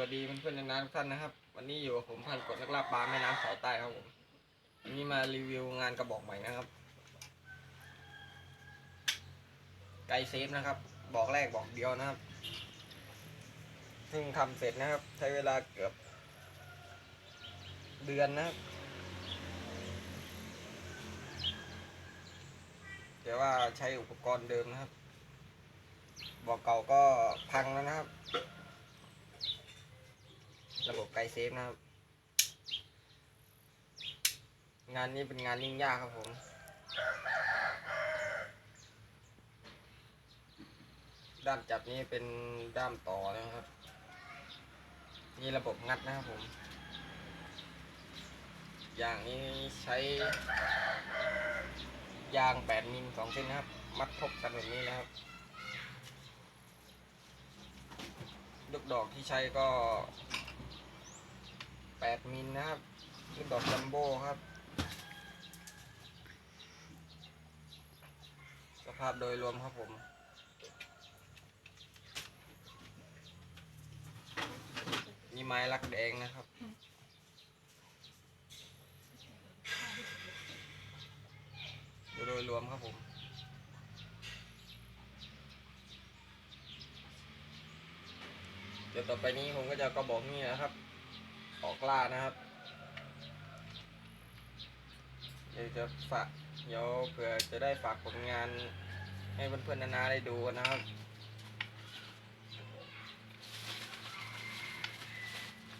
วัสดีเพื่อนๆนานาทุกท่านนะครับ วันนี้อยู่กับผมพันกดนักล่าปลาแม่น้ำสายใต้ครับผมวันนี้มารีวิวงานกระบอกใหม่นะครับ ไกเซฟนะครับ บอกแรกบอกเดียวนะครับซึ่งทำเสร็จนะครับ ใช้เวลาเกือบ เดือนนะครับแต่ว่าใช้อุปกรณ์เดิมนะครับ บอกเก่าก็พังแล้วนะครับ ระบบไกลเซฟนะครับ งานนี้เป็นงานยิ่งยากครับผมด้ามจับนี้เป็นด้ามต่อนะครับ นี่ระบบงัดนะครับผม อย่างนี้ใช้ ยาง8มิล2เส้นนะครับ มัดทบกันแบบนี้นะครับ ลูกดอกที่ใช้ก็ 8 มิลนะครับลูกดอกจัมโบ้ครับ สภาพโดยรวมครับผมนี่ไม้ลักแดงนะครับโดยรวมครับผมเดี๋ยวต่อไปนี้ผมก็จะกระบอกนี่นะครับ อกล่านะครับ เดี๋ยวจะฝากเดี๋ยวเผื่อจะได้ฝากผลงานให้เพื่อนๆนานาได้ดูนะครับ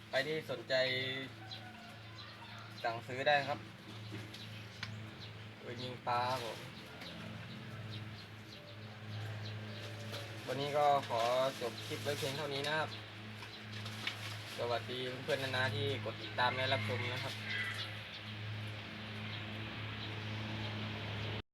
ใครที่สนใจสั่งซื้อได้ครับปืนยิงปลาผมวันนี้ก็ขอจบคลิปไว้เพียงเท่านี้นะครับ สวัสดีเพื่อนๆนานาที่กดติดตามและรับชมนะครับ